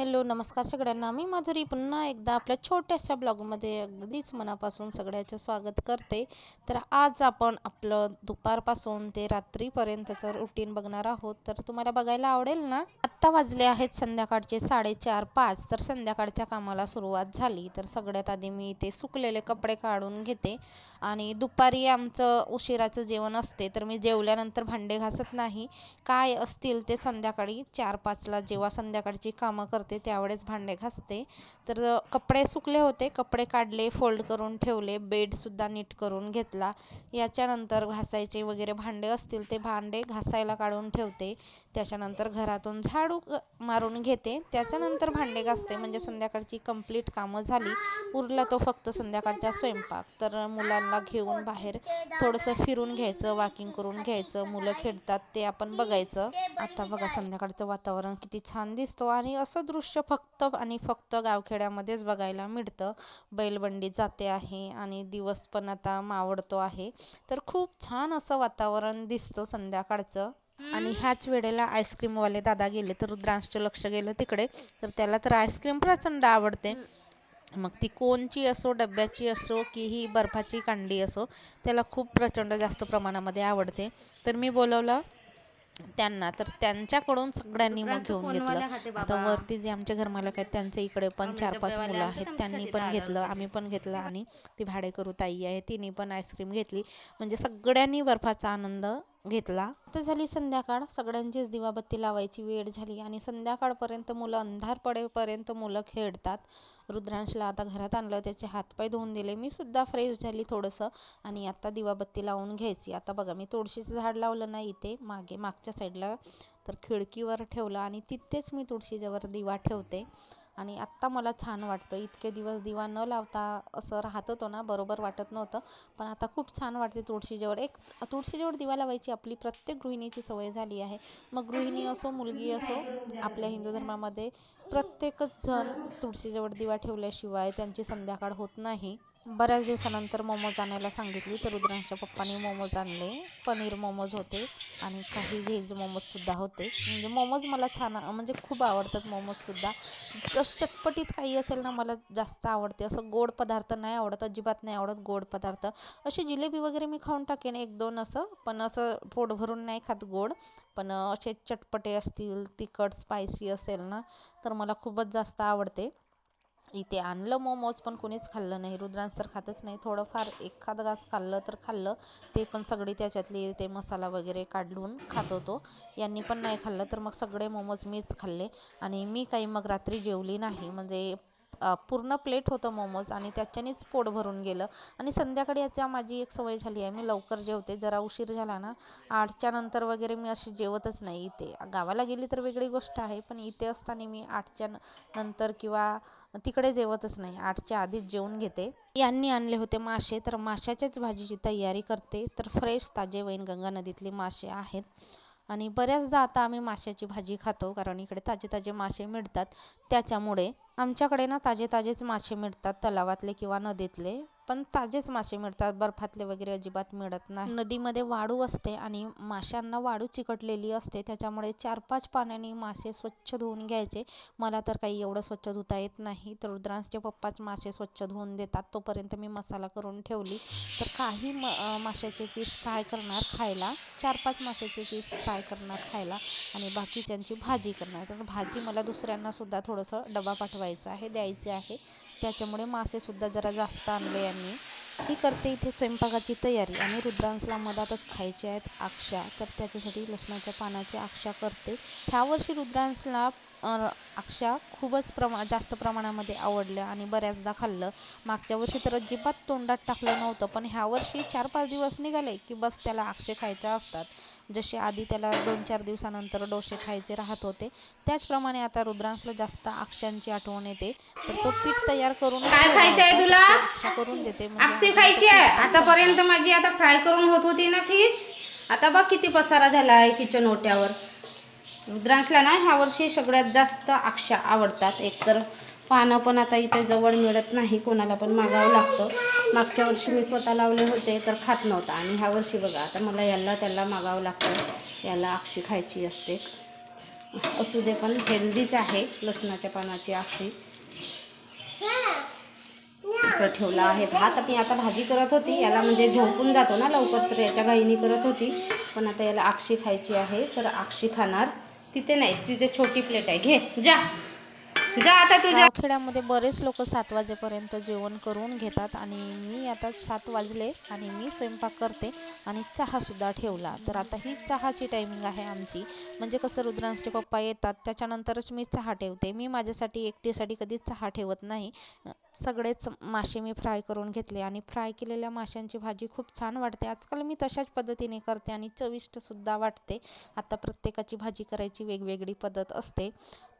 Hello नमस्कार सगळ्यांना. मी माधुरी पुन्हा एकदा आपल्या छोट्याशा ब्लॉगमध्ये अगदीच मनापासून सगळ्याचं स्वागत करते. तर आज आपण आपलं दुपारपासून ते रात्रीपर्यंतचं रुटीन बघणार आहोत. तर तुम्हाला बघायला आवडेल ना? आत्ता वाजले आहेत संध्याकाळचे साडेचार पाच. तर संध्याकाळच्या कामाला सुरुवात झाली. तर सगळ्यात आधी मी ते सुकलेले कपडे काढून घेते. आणि दुपारी आमचं उशिराचं जेवण असते. तर मी जेवल्यानंतर भांडे घासत नाही. काय असतील ते संध्याकाळी चार पाचला जेव्हा संध्याकाळची कामं करते त्यावेळेस भांडे घासते. तर कपडे सुकले होते कपडे काढले फोल्ड करून ठेवले बेडसुद्धा नीट करून घेतला. याच्यानंतर घासायचे वगैरे भांडे असतील ते भांडे घासायला काढून ठेवते. त्याच्यानंतर घरातून झाडू मारून घेते. त्याच्यानंतर भांडे घासते म्हणजे संध्याकाळची कंप्लीट कामं झाली. उरला तो फक्त संध्याकाळचा स्वयंपाक. तर मुलांना घेऊन बाहेर थोडंसं फिरून घ्यायचं वॉकिंग करून घ्यायचं. मुलं खेळतात ते आपण बघायचं. आता बघा संध्याकाळचं वातावरण किती छान दिसतो आणि असं दृश्य फक्त आणि फक्त गावखेड्यामध्येच बघायला मिळतं. बैलबंडी जाते आहे आणि दिवस पण आता मावळतो आहे. तर खूप छान असं वातावरण दिसतो संध्याकाळचं. आणि ह्याच वेळेला आईस्क्रीमवाले दादा गेले तर रुद्रांशचं लक्ष गेलं तिकडे. तर त्याला तर आईस्क्रीम प्रचंड आवडते. मग ती कोणची असो डब्याची असो की ही बर्फाची कांडी असो त्याला खूप प्रचंड जास्त प्रमाणामध्ये आवडते. तर मी बोलवलं त्यांना. तर त्यांच्याकडून सगळ्यांनी मग घेऊन घेतलं. आता वरती जे आमचे घरमालक आहेत त्यांच्या इकडे पण चार पाच मुलं आहेत. त्यांनी पण घेतलं आम्ही पण घेतलं आणि ती भाडेकरू ताई आहे तिने पण आईस्क्रीम घेतली. म्हणजे सगळ्यांनी बर्फाचा आनंद घेतला. तर झाली संध्याकाळ. सगळ्यांचीच दिवाबत्ती लावायची वेळ झाली आणि संध्याकाळपर्यंत मुलं अंधार पडेपर्यंत मुलं खेळतात. रुद्रांशला आता घरात आणलं त्याचे हातपाय धुवून दिले. मी सुद्धा फ्रेश झाली थोडंसं आणि आता दिवाबत्ती लावून घ्यायची. आता बघा मी तुळशीचं झाड लावलं नाही इथे मागे मागच्या साईडला तर खिडकीवर ठेवलं आणि तिथेच मी तुळशीजवळ दिवा ठेवते. आणि आत्ता मला छान वाटतं. इतके दिवस दिवा न लावता असं राहत होतो ना बरोबर वाटत नव्हतं. पण आता खूप छान वाटते तुळशीजवळ. एक तुळशीजवळ दिवा लावायची आपली प्रत्येक गृहिणीची सवय झाली आहे. मग गृहिणी असो मुलगी असो आपल्या हिंदू धर्मामध्ये प्रत्येकच जण तुळशीजवळ दिवा ठेवल्याशिवाय त्यांची संध्याकाळ होत नाही. बऱ्याच दिवसानंतर मोमोज आणायला सांगितली तर रुद्रांशच्या पप्पांनी मोमोज आणले पनीर मोमोज होते आणि काही व्हेज मोमोजसुद्धा होते. म्हणजे मोमोज मला छान म्हणजे खूप आवडतात मोमोजसुद्धा जस चटपटीत काही असेल ना मला जास्त आवडते. असं गोड पदार्थ नाही आवडत अजिबात नाही आवडत गोड पदार्थ. अशी जिलेबी वगैरे मी खाऊन टाकेन एक दोन असं पण असं पोट भरून नाही खात गोड. पण असे चटपटे असतील तिखट स्पायसी असेल ना तर मला खूपच जास्त आवडते. इथे आणलं मोमोज पण कोणीच खाल्लं नाही. रुद्रांश तर खातच नाही. थोडंफार एखादं घास खाल्लं तर खाल्लं. ते पण सगळी त्याच्यातली ते मसाला वगैरे काढून खात होतो. यांनी पण नाही खाल्लं तर मग सगळे मोमोज मीच खाल्ले. आणि मी काही मग रात्री जेवली नाही. म्हणजे पूर्ण प्लेट होतं मोमोज आणि त्याच्यानेच पोट भरून गेलं. आणि संध्याकाळी याचा माझी एक सवय झाली आहे मी लवकर जेवते. जरा उशीर झाला ना आठच्या नंतर वगैरे मी अशी जेवतच नाही इथे. गावाला गेली तर वेगळी गोष्ट आहे पण इथे असताना मी आठच्या नंतर किंवा तिकडे जेवतच नाही. आठच्या आधीच जेवून घेते. यांनी आणले होते मासे तर माशाच्याच भाजीची तयारी करते. तर फ्रेश ताजे वैनगंगा नदीतले मासे आहेत. आणि बऱ्याचदा आता आम्ही माशाची भाजी खातो कारण इकडे ताजे ताजे मासे मिळतात. त्याच्यामुळे आमच्याकडे ना ताजे ताजेच मासे मिळतात तलावातले किंवा नदीतले. पण ताजेच मासे मिळतात. बर्फातले वगैरे अजिबात मिळत नाही. नदीमध्ये वाळू असते आणि माशांना वाळू चिकटलेली असते. त्याच्यामुळे चार पाच पाण्याने मासे स्वच्छ धुवून घ्यायचे. मला तर काही एवढं स्वच्छ धुता येत नाही. तर रुद्रांसचे पप्पाच मासे स्वच्छ धुवून देतात. तोपर्यंत मी मसाला करून ठेवली. तर काही म माशाचे पीस फ्राय करणार खायला. चार पाच माशाचे पीस फ्राय करणार खायला. आणि बाकीच्यांची भाजी करणार. तर भाजी मला दुसऱ्यांना सुद्धा थोडंसं डबा पाठवायचा आहे द्यायचे आहे. त्याच्यामुळे मासेसुद्धा जरा जास्त आणले यांनी. ही करते इथे स्वयंपाकाची तयारी आणि रुद्रांशला मधातच खायचे आहेत आक्षा. तर त्याच्यासाठी लसणाच्या पानाच्या आक्षा करते. ह्या वर्षी रुद्रांशला आक्षा खूपच प्रमा जास्त प्रमाणामध्ये आवडलं आणि बऱ्याचदा खाल्लं. मागच्या वर्षी तर अजिबात तोंडात टाकलं नव्हतं पण ह्या वर्षी चार पाच दिवस निघाले की बस त्याला आक्षे खायच्या असतात. जसे आधी त्याला दोन चार दिवसानंतर डोसे खायचे राहत होते त्याचप्रमाणे आता रुद्रांशला जास्त आक्षांची आठवण येते. तर तो पीठ तयार करून काय खायचं आहे तुला? करून देते म्हणजे आपसी खायची आहे. आतापर्यंत माझी आता फ्राय करून होत होती ना फिश? आता बघ किती पसारा झाला आहे किचन ओट्यावर. रुद्रांशला ना ह्या वर्षी सगळ्यात जास्त आक्षा आवडतात. एकतर पानं पण आता इथे जवळ मिळत नाही कोणाला पण मागावं लागतं. मागच्या वर्षी मी स्वतः लावले होते तर खात नव्हता. आणि ह्या वर्षी बघा आता मला याला त्याला मागावं लागतं. याला आक्षी खायची असते. असू दे पण हेल्दीच आहे लसणाच्या पानाची आक्षी. ठेवला आहे. भात मी आता भाजी करत होती. याला म्हणजे झोपून जातो ना लवकर तर याच्या घाईनी करत होती. पण आता याला आक्षी खायची आहे तर आक्षी खाणार. तिथे नाही तिथे छोटी प्लेट आहे. घे जा. जा आता तुझ्या खेड्यामध्ये बरेच लोक सात वाजेपर्यंत जेवण करून घेतात आणि मी आता सात वाजले आणि मी स्वयंपाक करते आणि चहा सुद्धा ठेवला. तर आता ही चहाची टायमिंग आहे आमची. म्हणजे कसं रुद्रांशचे पप्पा येतात त्याच्यानंतरच मी चहा ठेवते. मी माझ्यासाठी एकटीसाठी कधीच चहा ठेवत नाही. सगळेच मासे मी फ्राय करून घेतले आणि फ्राय केलेल्या माशांची भाजी खूप छान वाटते. आजकाल मी तशाच पद्धतीने करते आणि चविष्ट सुद्धा वाटते. आता प्रत्येकाची भाजी करायची वेगवेगळी पद्धत असते.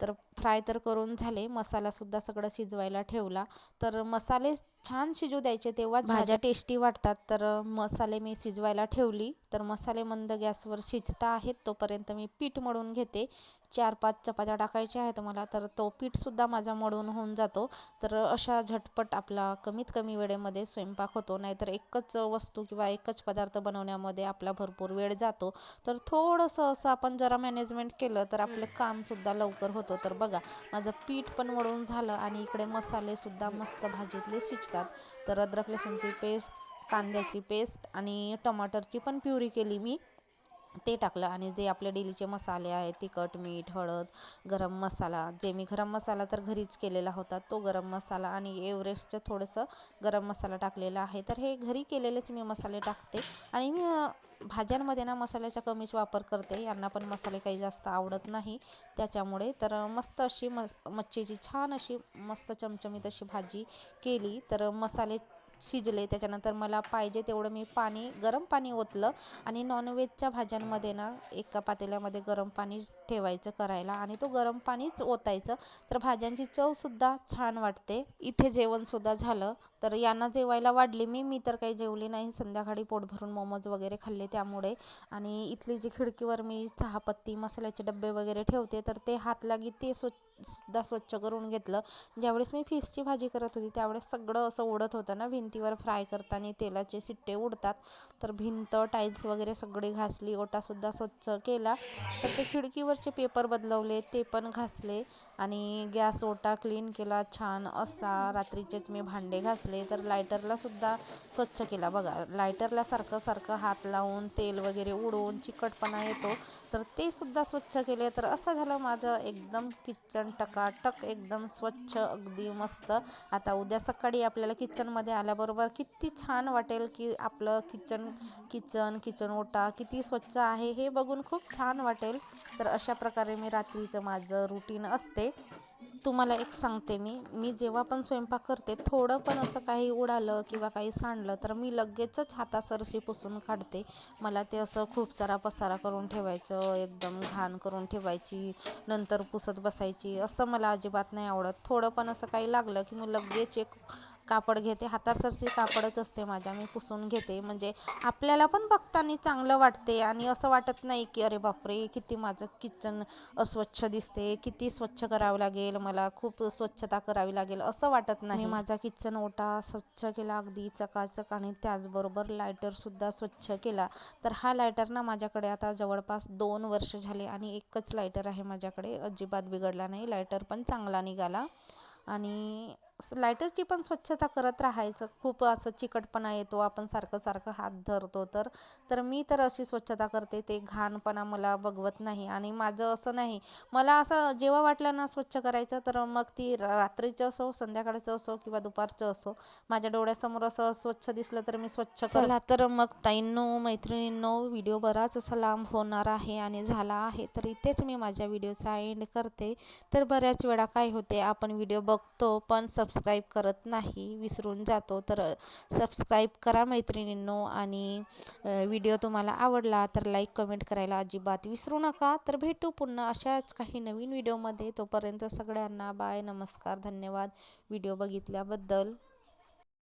तर फ्राय तर करून झाले मसाला सुद्धा सगळं शिजवायला ठेवला. तर मसाले छान शिजू द्यायचे तेव्हाच भाज्या टेस्टी वाटतात. तर मसाले मी शिजवायला ठेवली. तर मसाले मंद गॅसवर शिजता आहेत तोपर्यंत मी पीठ मळून घेते. चार पाच चपात्या टाकायच्या आहेत मला तर तो पीठसुद्धा माझा मळून होऊन जातो. तर अशा झटपट आपला कमीत कमी वेळेमध्ये स्वयंपाक होतो नाहीतर एकच वस्तू किंवा एकच पदार्थ बनवण्यामध्ये आपला भरपूर वेळ जातो. तर थोडंसं असं आपण जरा मॅनेजमेंट केलं तर आपलं कामसुद्धा लवकर होतं. तर बघा माझं पीठ पण मळून झालं आणि इकडे मसालेसुद्धा मस्त भाजीतले शिजतात. तर अद्रक लसूणची पेस्ट कांद्याची पेस्ट आणि टमाटरची पण प्युरी केली मी. ते टाकलं आणि जे आपले डेलीचे मसाले आहेत तिखट मीठ हळद गरम मसाला जे मी गरम मसाला तर घरीच केलेला होता तो गरम मसाला आणि एव्हरेस्टचं थोडंसं गरम मसाला टाकलेला आहे. तर हे घरी केलेलेच मी मसाले टाकते आणि मी भाज्यांमध्ये ना मसाल्याचा कमीच वापर करते यांना पण मसाले काही जास्त आवडत नाही. त्याच्यामुळे तर मस्त अशी मस मच्छीची छान अशी मस्त चमचमीत अशी भाजी केली. तर मसाले शिजले. त्याच्यानंतर मला पाहिजे तेवढं मी पाणी गरम पाणी ओतलं आणि नॉनव्हेजच्या भाज्यांमध्ये ना एका पातेल्यामध्ये गरम पाणी ठेवायचं करायला आणि तो गरम पाणीच ओतायचं. तर भाज्यांची चवसुद्धा छान वाटते. इथे जेवणसुद्धा झालं. तर यांना जेवायला वाढली मी. मी तर काही जेवली नाही. संध्याकाळी पोट भरून मोमोज वगैरे खाल्ले त्यामुळे. आणि इथली जी खिडकीवर मी चहापत्ती मसाल्याचे डब्बे वगैरे ठेवते तर ते हात लागी ते स्वच्छ सुद्धा स्वच्छ करून घेतलं. ज्यावेळेस मी फिशची भाजी करत होती त्यावेळेस सगळं असं उडत होतं ना भिंतीवर फ्राय करताना तेलाचे शिट्टे उडतात. तर भिंत टाईल्स वगैरे सगळी घासली ओटासुद्धा स्वच्छ केला. तर ते खिडकीवरचे पेपर बदलवले ते पण घासले आणि गॅस ओटा क्लीन केला छान असा रात्रीचेच मी भांडे घासले. तर लायटरलासुद्धा स्वच्छ केला बघा. लायटरला सारखं सारखं हात लावून तेल वगैरे उडवून चिकटपणा येतो. तर ते सुद्धा स्वच्छ केले. तर असं झालं माझं एकदम किचन टकाटक एकदम स्वच्छ अगदी मस्त. आता उद्या सकाळी आपल्याला किचनमध्ये आल्याबरोबर किती छान वाटेल की आपलं किचन किचन किचन ओटा किती स्वच्छ आहे हे बघून खूप छान वाटेल. तर अशा प्रकारे मी रात्रीचं माझं रुटीन असते. तुम्हाला एक सांगते मी. मी जेव्हा पण स्वयंपाक करते थोडं पण असं काही उडालं किंवा काही सांडलं तर मी लगेचच हातासरशी पुसून काढते. मला ते असं खूप सारा पसारा करून ठेवायचं एकदम घाण करून ठेवायची नंतर पुसत बसायची असं मला अजिबात नाही आवडत. थोडं पण असं काही लागलं की मी लगेच एक कापड घेते. हातासरशी कापडच असते माझ्या. मी पुसून घेते. म्हणजे आपल्याला पण बघताना चांगलं वाटते. आणि असं वाटत नाही की अरे बापरे किती माझं किचन अस्वच्छ दिसते. किती स्वच्छ करावं लागेल. मला खूप स्वच्छता करावी लागेल. असं वाटत नाही. माझा किचन ओटा स्वच्छ केला. अगदी चकाचक आणि त्याचबरोबर लायटर सुद्धा स्वच्छ केला. तर हा लायटर ना माझ्याकडे आता जवळपास दोन वर्ष झाले आणि एकच लायटर आहे माझ्याकडे. अजिबात बिघडला नाही. लायटर पण चांगला निघाला. आणि लायटरची पण स्वच्छता करत राहायचं. खूप असं चिकटपणा येतो आपण सारखं सारखं हात धरतो तर. तर मी तर अशी स्वच्छता करते ते घाणपणा मला बघवत नाही. आणि माझं असं नाही मला असं जेव्हा वाटलं ना स्वच्छ करायचं तर मग ती रात्रीचं असो संध्याकाळचं असो किंवा दुपारचं असो माझ्या डोळ्यासमोर असं स्वच्छ दिसलं तर मी स्वच्छ चला तर मग ताईंनो मैत्रिणींनो व्हिडिओ बराच असा लांब होणार आहे आणि झाला आहे. तर इथेच मी माझ्या व्हिडिओचा एंड करते. तर बऱ्याच वेळा काय होते आपण व्हिडिओ बघतो पण सबस्क्राईब करत नाही विसरून जातो तर सबस्क्राईब करा मैत्रिणींनो. आणि व्हिडिओ तुम्हाला आवडला तर लाईक कमेंट करायला अजिबात विसरू नका. तर भेटू पुन्हा अशाच काही नवीन व्हिडिओमध्ये तोपर्यंत सगळ्यांना बाय नमस्कार धन्यवाद. व्हिडिओ बघितल्याबद्दल.